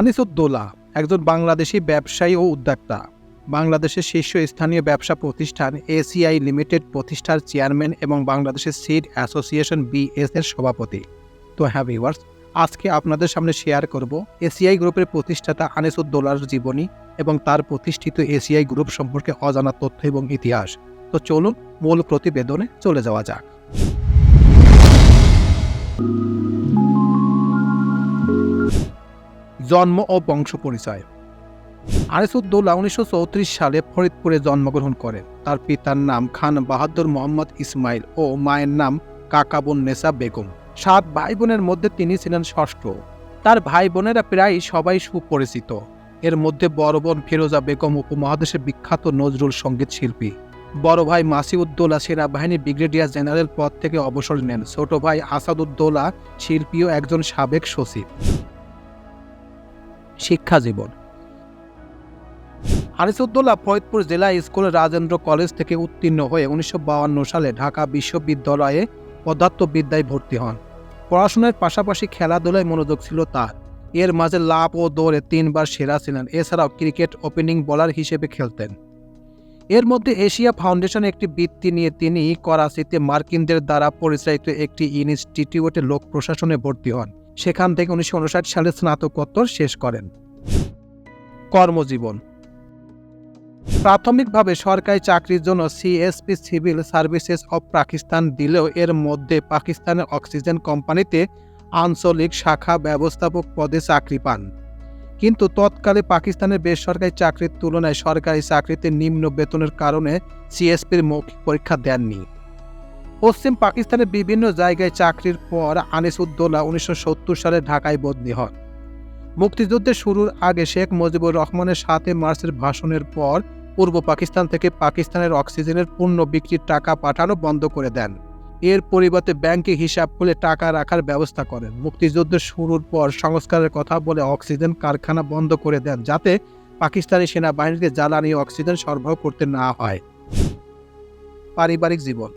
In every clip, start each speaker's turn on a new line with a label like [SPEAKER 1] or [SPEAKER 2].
[SPEAKER 1] আনিসুদ্দৌলা একজন বাংলাদেশি ব্যবসায়ী ও উদ্যোক্তা। বাংলাদেশের শীর্ষস্থানীয় ব্যবসা প্রতিষ্ঠান এসিআই লিমিটেড প্রতিষ্ঠার চেয়ারম্যান এবং বাংলাদেশের সিড অ্যাসোসিয়েশন বিএস এর সভাপতি। তো হ্যাঁ ভিউয়ার্স, আজকে আপনাদের সামনে শেয়ার করব এসিআই গ্রুপের প্রতিষ্ঠাতা আনিসুদ্দৌলার জীবনী এবং তার প্রতিষ্ঠিত এসিআই গ্রুপ সম্পর্কে অজানা তথ্য এবং ইতিহাস। তো চলুন মূল প্রতিবেদনে চলে যাওয়া যাক। জন্ম ও বংশ পরিচয়। আনিসুদ্দৌলা উনিশশো চৌত্রিশ সালে ফরিদপুরে জন্মগ্রহণ করেন তার পিতার নাম খান বাহাদুর মোহাম্মদ ইসমাইল ও মায়ের নাম কাকাবুন নেসা বেগম। সাত ভাই বোনের মধ্যে তিনি ছিলেন ষষ্ঠ। তার ভাই বোনেরা প্রায় সবাই সুপরিচিত। এর মধ্যে বড় বোন ফিরোজা বেগম উপমহাদেশের বিখ্যাত নজরুল সংগীত শিল্পী। বড় ভাই মাসিউদ্দৌলা সেনাবাহিনীর ব্রিগেডিয়ার জেনারেল পদ থেকে অবসর নেন। ছোট ভাই আসাদুদ্দৌলা শিল্পীও একজন সাবেক সচিব। শিক্ষা জীবন। আনিসুদ্দৌলা ফরিদপুর জেলা স্কুল রাজেন্দ্র কলেজ থেকে উত্তীর্ণ হয়ে উনিশশো সালে ঢাকা বিশ্ববিদ্যালয়ে পদার্থবিদ্যায় ভর্তি হন। পড়াশোনার পাশাপাশি খেলাধুলায় মনোযোগ ছিল তার। এর মাঝে লাভ ও দৌড়ে তিনবার সেরা ছিলেন। এছাড়াও ক্রিকেট ওপেনিং বোলার হিসেবে খেলতেন। এর মধ্যে এশিয়া ফাউন্ডেশন একটি বৃত্তি নিয়ে তিনি করাচিতে মার্কিনদের দ্বারা পরিচালিত একটি ইনস্টিটিউটে লোক প্রশাসনে ভর্তি হন। সেখান থেকে উনিশশো উনষাট সালে স্নাতকোত্তর শেষ করেন। কর্মজীবন। প্রাথমিকভাবে সরকারি চাকরির জন্য CSP civil services of Pakistan দিলেও এর মধ্যে পাকিস্তানের অক্সিজেন কোম্পানিতে আঞ্চলিক শাখা ব্যবস্থাপক পদে চাকরি পান। কিন্তু তৎকালে পাকিস্তানের বেসরকারি চাকরির তুলনায় সরকারি চাকরিতে নিম্ন বেতনের কারণে সিএসপির মৌখিক পরীক্ষা দেননি। পশ্চিম পাকিস্তানের বিভিন্ন জায়গায় চাকরির পর আনিসুদ্দৌলা উনিশশো সালে ঢাকায় বদলি হন। মুক্তিযুদ্ধের শুরুর আগে শেখ মুজিবুর রহমানের সাথে মার্চের ভাষণের পর পূর্ব পাকিস্তান থেকে পাকিস্তানের অক্সিজেনের পূর্ণ বিক্রির টাকা পাঠানো বন্ধ করে দেন। এর পরিবর্তে ব্যাংকে হিসাব খুলে টাকা রাখার ব্যবস্থা করেন। মুক্তিযুদ্ধের শুরুর পর সংস্কারের কথা বলে অক্সিজেন কারখানা বন্ধ করে দেন যাতে পাকিস্তানি সেনাবাহিনীকে জ্বালানি অক্সিজেন সরবরাহ করতে না হয়। পারিবারিক জীবন।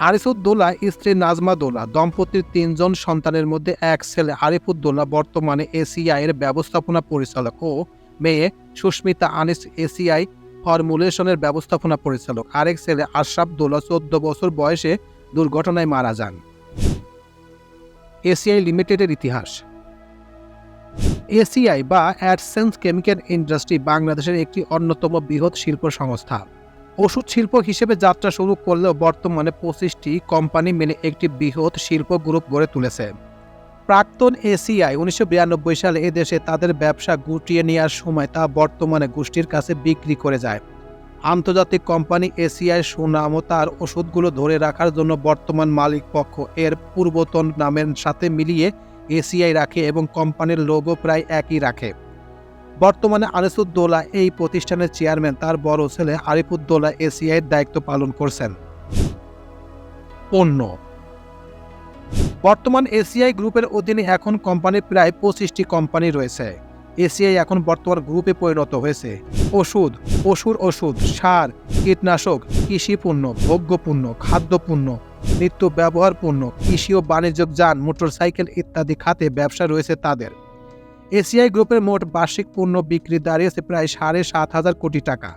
[SPEAKER 1] আরিফুদ্দৌলা, স্ত্রী নাজমা দোলা, দম্পতির তিনজন সন্তানের মধ্যে এক ছেলে আরিফুদ্দৌলা, বর্তমানে এসিআই এর ব্যবস্থাপনা পরিচালক ও মেয়ে সুস্মিতা আনিস এসিআই ফর্মুলেশনের ব্যবস্থাপনা পরিচালক। আরেক ছেলে আশরাফ দোলা, চোদ্দ বছর বয়সে দুর্ঘটনায় মারা যান। এসিআই লিমিটেডের ইতিহাস। এসিআই বা অ্যাডসেন্স কেমিক্যাল ইন্ডাস্ট্রি বাংলাদেশের একটি অন্যতম বৃহৎ শিল্প সংস্থা। ওষুধ শিল্প হিসেবে যাত্রা শুরু করলেও বর্তমানে পঁচিশটি কোম্পানি মিলে একটি বৃহৎ শিল্প গ্রুপ গড়ে তুলেছে। প্রাক্তন এসিআই উনিশশো বিরানব্বই সালে এদেশে তাদের ব্যবসা গুটিয়ে নেওয়ার সময় তা বর্তমানে গোষ্ঠীর কাছে বিক্রি করে যায়। আন্তর্জাতিক কোম্পানি এসিআই সুনাম তার ওষুধগুলো ধরে রাখার জন্য বর্তমান মালিক পক্ষ এর পূর্বতন নামের সাথে মিলিয়ে এসিআই রাখে এবং কোম্পানির লোগো প্রায় একই রাখে। বর্তমানে আনিসুদ্দৌলা এই প্রতিষ্ঠানের চেয়ারম্যান, তার বড় ছেলে আরিফুদ্দৌলা এসিআইয়ের দায়িত্ব পালন করছেন। পণ্য বর্তমান এসিআই গ্রুপের অধীনে এখন কোম্পানির প্রায় পঁচিশটি কোম্পানি রয়েছে। এসিআই এখন বর্তমান গ্রুপে পরিণত হয়েছে। ওষুধ, পশুর ওষুধ, সার, কীটনাশক, কৃষিপণ্য, ভোগ্যপণ্য, খাদ্যপণ্য, নিত্য ব্যবহার পণ্য কৃষি ও বাণিজ্যিক যান, মোটরসাইকেল ইত্যাদি খাতে ব্যবসা রয়েছে তাদের। এসিআই গ্রুপের মোট বার্ষিক পণ্য বিক্রি দাঁড়িয়েছে প্রায় সাড়ে সাত হাজার কোটি টাকা।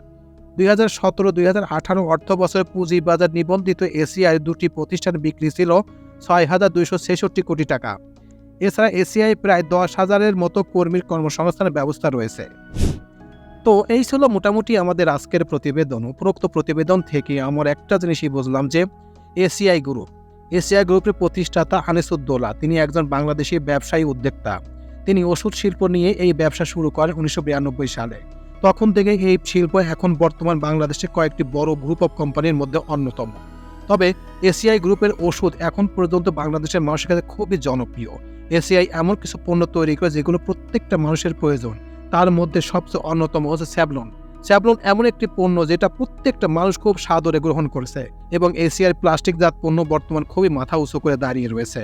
[SPEAKER 1] দুই হাজার সতেরো, দুই হাজার আঠারো অর্থ বছরে পুঁজিবাজার নিবন্ধিত এসিআই দুটি প্রতিষ্ঠান বিক্রি ছিল ছয় হাজার দুইশো ছেষট্টি কোটি টাকা। এছাড়া এসিআই প্রায় দশ হাজারের মতো কর্মীর কর্মসংস্থানের ব্যবস্থা রয়েছে। তো এই ছিল মোটামুটি আমাদের আজকের প্রতিবেদন। উপরোক্ত প্রতিবেদন থেকে আমার একটা জিনিসই বুঝলাম যে এসিআই গ্রুপ। এসিআই গ্রুপের প্রতিষ্ঠাতা আনিসুদ্দৌলা, তিনি একজন বাংলাদেশি ব্যবসায়ী উদ্যোক্তা। তিনি ওষুধ শিল্প নিয়ে এই ব্যবসা শুরু করেন উনিশশো বিরানব্বই সালে। তখন থেকে এই শিল্প এখন বর্তমান বাংলাদেশে কয়েকটি বড় গ্রুপ অফ কোম্পানির মধ্যে অন্যতম। তবে এসিআই গ্রুপের ওষুধ এখন পর্যন্ত বাংলাদেশের মানুষের কাছে খুবই জনপ্রিয়। এসিআই এমন কিছু পণ্য তৈরি করে যেগুলো প্রত্যেকটা মানুষের প্রয়োজন। তার মধ্যে সবচেয়ে অন্যতম হচ্ছে স্যাবলন স্যাবলন এমন একটি পণ্য যেটা প্রত্যেকটা মানুষ খুব সাদরে গ্রহণ করেছে এবং এসিআই প্লাস্টিকজাত পণ্য বর্তমান খুবই মাথা উঁচু করে দাঁড়িয়ে রয়েছে।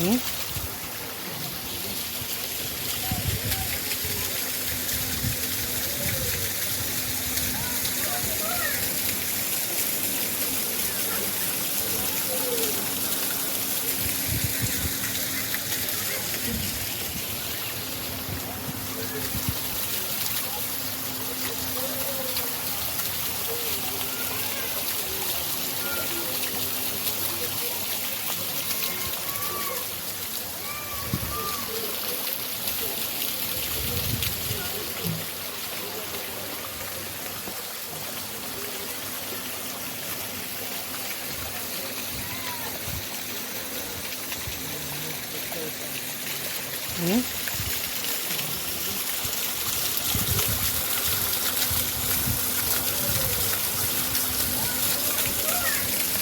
[SPEAKER 2] 嗯。嗯。